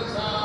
ਕਿਰਪਾ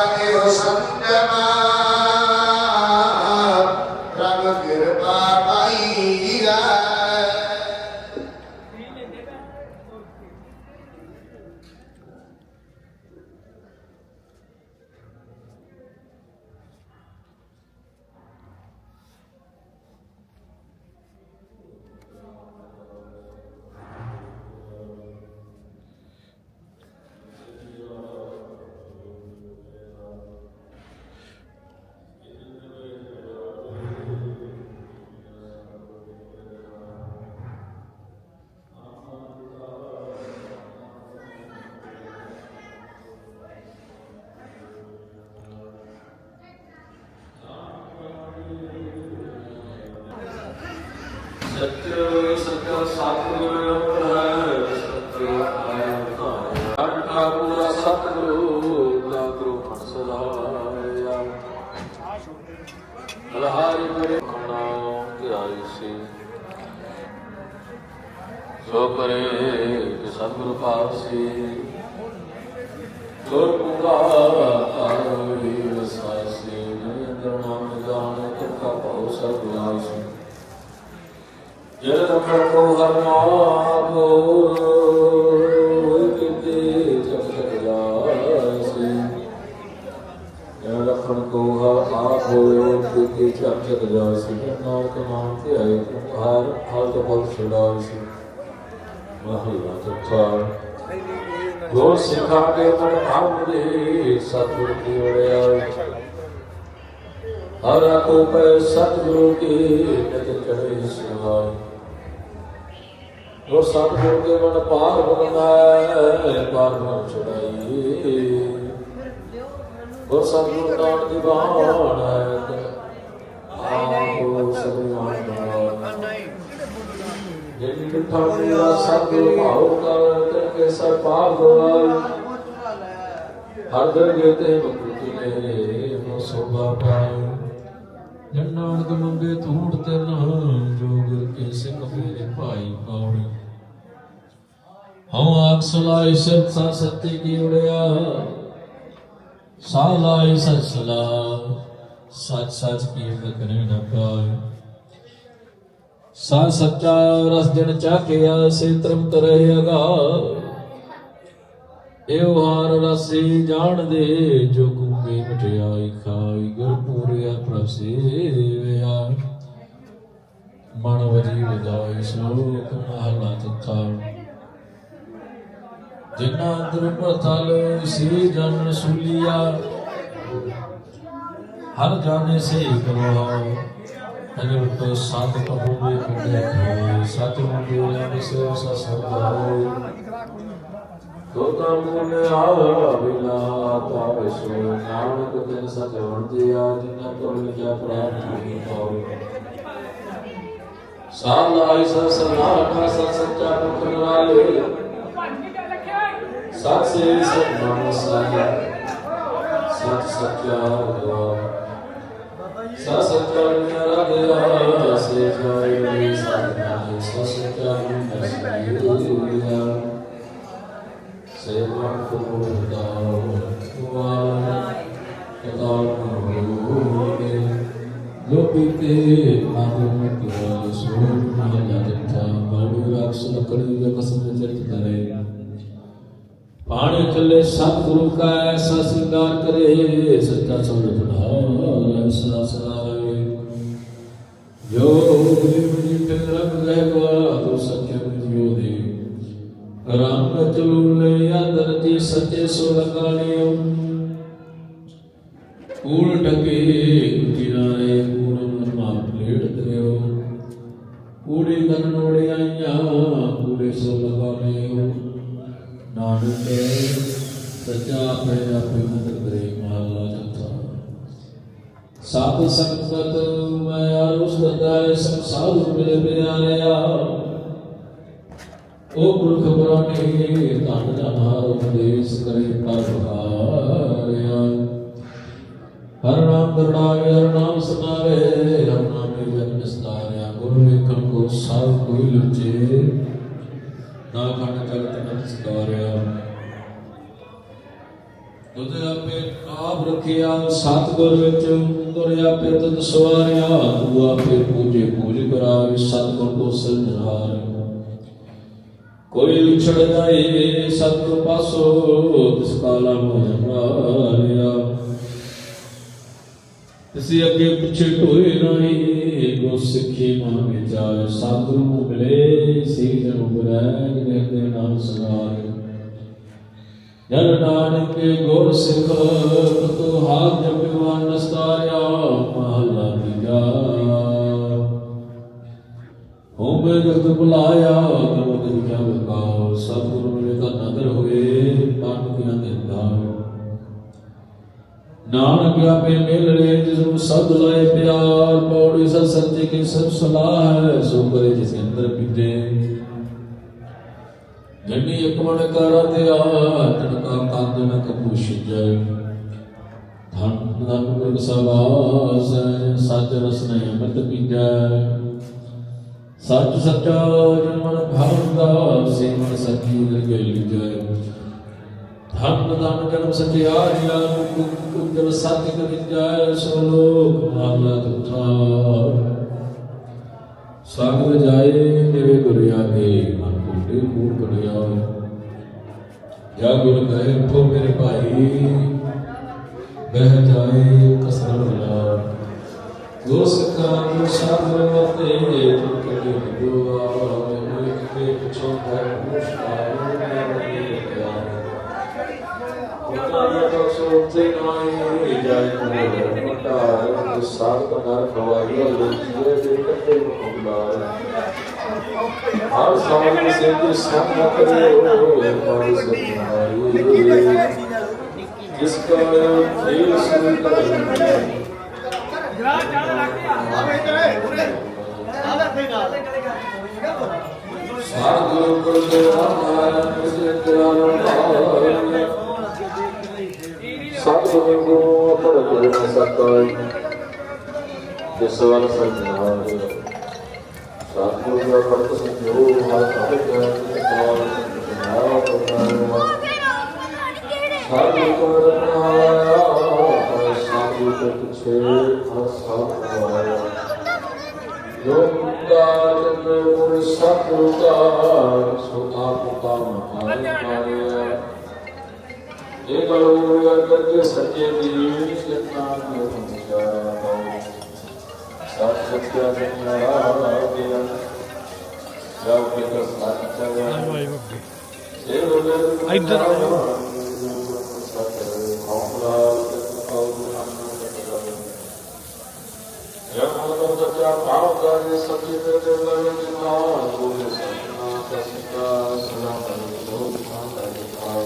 Amen. ਲਹਾਰੀ ਮੇਰੇ ਖਾਣਾ ਧਿਆਈ ਸੀ ਸੋ ਕਰੇ ਕਿ ਸਤਿਗੁਰੂ ਪਾਸੀ ਗੁਰ ਪੂਰਾ ਆਰਵੀ ਵਸਾਸੀ ਨਿਰੰਦਰ ਨਾਮ ਜਾਣ ਕਿਰਪਾ ਪਾਉ ਸਤਿਗੁਰੂ ਸੀ ਜਨ ਰਖਣ ਕੋ ਹਰ ਨਾਮ ਕਿਤੇ ਜਪ ਜਪ ਜੋ ਜਨ ਰਖਣ ਦੇ ਮਨ ਪਾਰ ਬੁਲੰਦਾ ਪਾਰ ਮਨ ਗੁਰ ਸਤਿਗੁਰ ਨਾਮ ਦੀ ਬਾਣ ਹੈ, ਆਪੋ ਜਿਨ ਮਿਠਾ ਮੇਰਾ ਸਤਿਗੁਰ ਭਾਉ ਕਰ ਤੇ ਕੇ ਸਰ ਪਾਪ ਹਰ ਦਰਗੇ ਤੇ ਮੁਕਤੀ ਨੇ ਮੋ ਸੋਭਾ ਪਾਈ। ਜਨ ਨਾਨਕ ਮੰਗੇ ਧੂੜ ਤੇ ਨਾ ਜੋਗ ਕੇ ਸਿੱਖ ਮੇਰੇ ਭਾਈ ਪਾਉਣੇ। ਹਉ ਆਖ ਸਲਾਈ ਸਿਰ ਸਤ ਸੱਤੀ ਕੀ ਉੜਿਆ। ਸਾਲਾਈ ਸਚ ਸਲਾ, ਸਚ ਸਚ ਕੀ ਬਕਰੇ ਨ ਪਾਏ। ਸਾ ਸੱਚਾ ਰਸ ਜਨ ਚਾਖਿਆ ਸੇ ਤ੍ਰਿਪਤ ਰਹੇਗਾ ਇਹੋ ਹਾਰ ਰਸੀ ਜਾਣਦੇ ਜੋ ਕੂਬੇ ਮਠਿਆਈ ਖਾਈ, ਗੁਰ ਪੂਰਿਆ ਪ੍ਰਭ ਸੇਵਿਆ ਮਨ ਵਜੀ ਵਿਦਾਈ ਸ਼ਲੋਕ ਮਹਲਾ ਤਥਾ। ਜਿਨਾ ਅੰਦਰ ਪ੍ਰਥਲ ਸੀ ਜਨ ਸੁਲੀਆ, ਹਰ ਜਾਣੇ ਸੇ ਕਰਵਾ ਅਨੁਰਤ ਸਾਧ ਪ੍ਰਭੂ ਦੇ ਕੁੰਡੇ ਸਤ ਮੁੰਡੇ ਨੇ ਸੇ ਸਸੰਗਾਓ ਦੋਤਾ ਮੂਲੇ ਆਵਾ ਬਿਲਾ ਪਾਵੇ ਸੋ ਨਾਨਕ ਦਿਨ ਸਚ ਵੰਦਿਆ ਜਿਨਾ ਤੋਂ ਲਿਖਿਆ ਪ੍ਰਾਪਤ ਨਹੀਂ ਪਾਉ ਸਾਲਾਈ ਸਸਨਾ ਕਾ ਸੱਚਾ ਪੁੱਤਰ ਵਾਲੇ। Satsi, Satu Namo Saya Satu Satya Udha Satu Satya Udha Satu Satya Udha Satu Satya Udha Satu Satya Udha Satu Satya Udha Satu Satya Udha Sebab kau tahu, kau tahu kau lebih ਬਾਣੀ ਰਾਖਸ ਲਕੜੀ ਦੇ ਕਸਮ ਚਿਤ ਕਰੇ ਪਾਣੀ ਚੱਲੇ ਸਤਿਗੁਰੂ ਕਾ ਐਸਾ ਸਿੰਗਾਰ ਕਰੇ, ਸੱਚਾ ਸੋਧ ਬਣਾ ਐਸਾ ਸਨਾਵੇ ਜੋ ਜਿਵ ਜੀ ਤੇ ਰਬ ਰਹਿਵਾ ਤੋ ਸੱਚੇ ਜਿਉ ਦੇ। ਰਾਮ ਚਲੂਲੇ ਅੰਦਰ ਜੀ ਸੱਚੇ ਸੋ ਲਗਾਣਿਓ ਕੂੜ ਟਕੇ ਉਹ ਗੁਰ ਖਬਰਾਨੇ ਧਨ ਜਨਾਰ ਉਪਦੇਸ਼ ਕਰੇ ਪਰਹਾਰਿਆ ਹਰ ਨਾਮ ਦਰੜਾਵੇ ਹਰ ਨਾਮ ਸੁਨਾਵੇ ਹਰ ਨਾਮੇ ਜਨ ਵਿਸਤਾਰਿਆ ਗੁਰੂ ਵੇਖਣ ਕੋ ਸਭ ਕੋਈ ਲੁਚੇ। ਨਾ ਖੰਡ ਜਗਤ ਨਤ ਸਕਾਰਿਆ ਤੁਧ ਆਪੇ ਆਪ ਰਖਿਆ ਸਤਿਗੁਰ ਵਿੱਚ ਗੁਰ ਆਪੇ ਤੁਧ ਸਵਾਰਿਆ। ਤੂੰ ਆਪੇ ਪੂਜੇ ਪੂਜ ਕਰਾਵੇ ਸਤਿਗੁਰ ਕੋ ਸਿਰਜਣਹਾਰ ਕੋਈ ਵਿਛੜ ਜਾਏ ਸਤਿਗੁਰ ਪਾਸੋ, ਤਿਸ ਕਾਲਾ ਮੋਹ ਮਾਰਿਆ ਤਿਸੇ ਅੱਗੇ ਪਿੱਛੇ ਢੋਏ ਨਹੀਂ ਗੋ ਸਿੱਖੀ ਮਨ ਵਿਚਾਰ, ਸਤਿਗੁਰੂ ਮਿਲੇ ਸੀ ਜਨ ਉਬਰੈ ਜਿਨੇ ਦੇ ਨਾਮ ਸਨਾਰ ਜਨ ਨਾਨਕ ਗੁਰ ਸਿੱਖ ਤੋ ਹਾਥ ਜਪਿਵਾਨ ਨਸਤਾਰਿਆ, ਮਹਲਾ ਤੀਜਾ। ਹੋਵੇ ਜਗਤ ਬੁਲਾਇਆ ਕਬਦ ਵਿਖਿਆ ਬਕਾਉ ਸਤਿਗੁਰੂ ਮਿਲੇ ਤਾਂ ਨਦਰ ਹੋਏ, ਤਨ ਕੀਆਂ ਦਿੰਦਾ ਨਾਨਕ ਆਪੇ ਮਿਲ ਰੇ ਜਿਸ ਨੂੰ ਸਦ ਲਾਏ ਪਿਆਰ, ਪੌੜੀ ਸਤ ਸੱਚੇ ਕੀ ਸਭ ਸਲਾਹ ਹੈ, ਸੋ ਕਰੇ ਜਿਸ ਅੰਦਰ ਬਿਤੇ ਜੰਨੀ ਇੱਕ ਮਣ ਕਰ ਤੇ ਆ ਤਨਕਾ ਕੰਦ ਨ ਕਪੂਸ਼ ਜੈ। ਧਨ ਧਨ ਗੁਰ ਸਵਾਸ ਸੱਚ ਰਸ ਨਹੀਂ ਅੰਮ੍ਰਿਤ ਪੀਜੈ। ਸੱਚ ਸੱਚਾ ਜਨ ਮਨ ਭਾਵਦਾ ਸੇ ਮਨ ਸੱਚੀ ਲਗਈ ਜੈ ਧਨ ਧਨ ਜਨਮ ਸਚਿਆਰਿਆ ਕੁੰਜਲ ਸਤਿ ਕਰਿਜੈ ਸੋ ਲੋਕ ਮਾਲਾ ਤੁਠਾ ਸਾਗਰ ਜਾਏ ਮੇਰੇ ਗੁਰ ਆਗੇ, ਮਨ ਕੁੰਡੇ ਕੂੜ ਕੜਿਆ ਜਾ ਗੁਰ ਕਹੇ, ਉਠੋ ਮੇਰੇ ਭਾਈ। ਬਹਿ ਜਾਏ ਕਸਰ ਲਾ ਗੁਰ ਸਿੱਖਾਂ ਨੂੰ ਸਾਗਰ ਮਤੇ ਤੁਮ ਕਦੇ ਦੁਆ ਮੇਰੇ ਕੇ ਪੁੱਛੋ ਹੈ ਮੁਸ਼ਕਾਲ ਮੇਰੇ ਪਿਆਰ ਹਰ ਸਾਲ ਦੇ ਸੇਵ ਸੰਗ ਕਰਿਓ ਹਮਾਰੀ ਸਤਿ ਜਿਸ ਕਾ ਖੇਲ ਸੁਣ ਕਰ ਸਾਧੂ ਗੁਰਦੇਵਾ ਨਾਰਾਇਣ ਕ੍ਰਿਸ਼ਨ ਕਰਾਣਾ ਸਤਿਗੁਰੂ ਗੁਰੂ ਪੜ ਗੁਰੂ ਨਾ ਸਤਾਈ ਜਿਸ ਵਰ ਸੰਜਨਾਰ ਸਤਿਗੁਰੂ ਦਾ ਪੜਤ ਸੰਜੋ ਹਰ ਕਾਲ ਜਨ ਕਾਲ ਨਾਮ ਕਰਨਾ ਸਾਧੂ ਕੋ ਰਖਾਇਆ ਸਾਧੂ ਕੋ ਪਿਛੇ ਹਰ ਸਾਧ ਆਇਆ ਜੋ ਮੁਕਤਾ ਚੰਦ ਗੁਰ ਸਤਿਗੁਰੂ ਦਾ ਸੋ ਆਪ ਆਏ ਮਾਰਿਆ ਇਹ ਬਲੋਰਿਆ ਕਰਕੇ ਸੱਚੇ ਦੀ ਕਿਰਨਾ ਨੂੰ ਸਮਝਾ ਸਤ ਸਤਿਆ ਜਨਰਾ ਗਿਆ ਜਬ ਕਿ ਸਤ ਚਲਿਆ ਇਹ ਲੋਗੇ ਇੱਧਰ ਆਓ। ਮਨ ਸੱਚਾ ਭਾਵ ਕਰੇ ਸੱਚੇ ਤੇ ਤੇ ਲਗੇ ਜਿਨਾ ਗੋਲ ਸਤਨਾ ਸਸਿਕਾ ਸਲਾਮ ਅਲੈਕੁਮ ਸੋਭਾ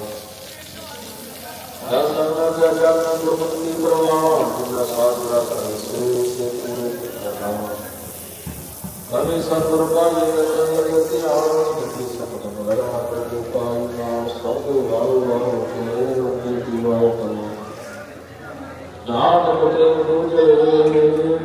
ਦਸ ਨੰਨਾ ਦਾ ਜਾਨਾ ਗੁਰਮਤਿ ਪ੍ਰਵਾਨ ਜਿਨਾ ਸਾਧੁਰਾ ਕਰੇ ਸੋ ਸੇ ਪੂਰੇ ਕਰਨਾ ਕਦੇ ਸਤਿਗੁਰ ਪਾਏ ਰਤਨ ਲਗੇ ਤੇ ਆਵਣ ਦਿੱਤੀ ਸਤਿ ਮਗਰ ਮਾਤਰ ਕੋ ਪਾਈ ਨਾਮ ਸਭ ਵਾਲੋ ਵਾਲੋ ਕੇ ਰੋਟੀ ਪੀਵਾਓ ਕਰੋ ਨਾਮ ਕੋਤੇ ਦੂਜੇ ਦੇ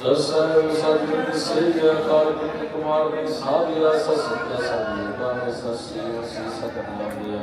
ਦਸਰ ਸਤਿਗੁਰ ਸੇਜ ਅਕਾਲ ਪੁਰਖ ਕੁਮਾਰ ਦੇ ਸਾਧਿਆ ਸਤਿ ਸਤਿ ਸਾਧਿਆ ਕਾਮੇ ਸਤਿ ਸ੍ਰੀ ਸਤਿ ਸਤਿ ਨਾਮਿਆ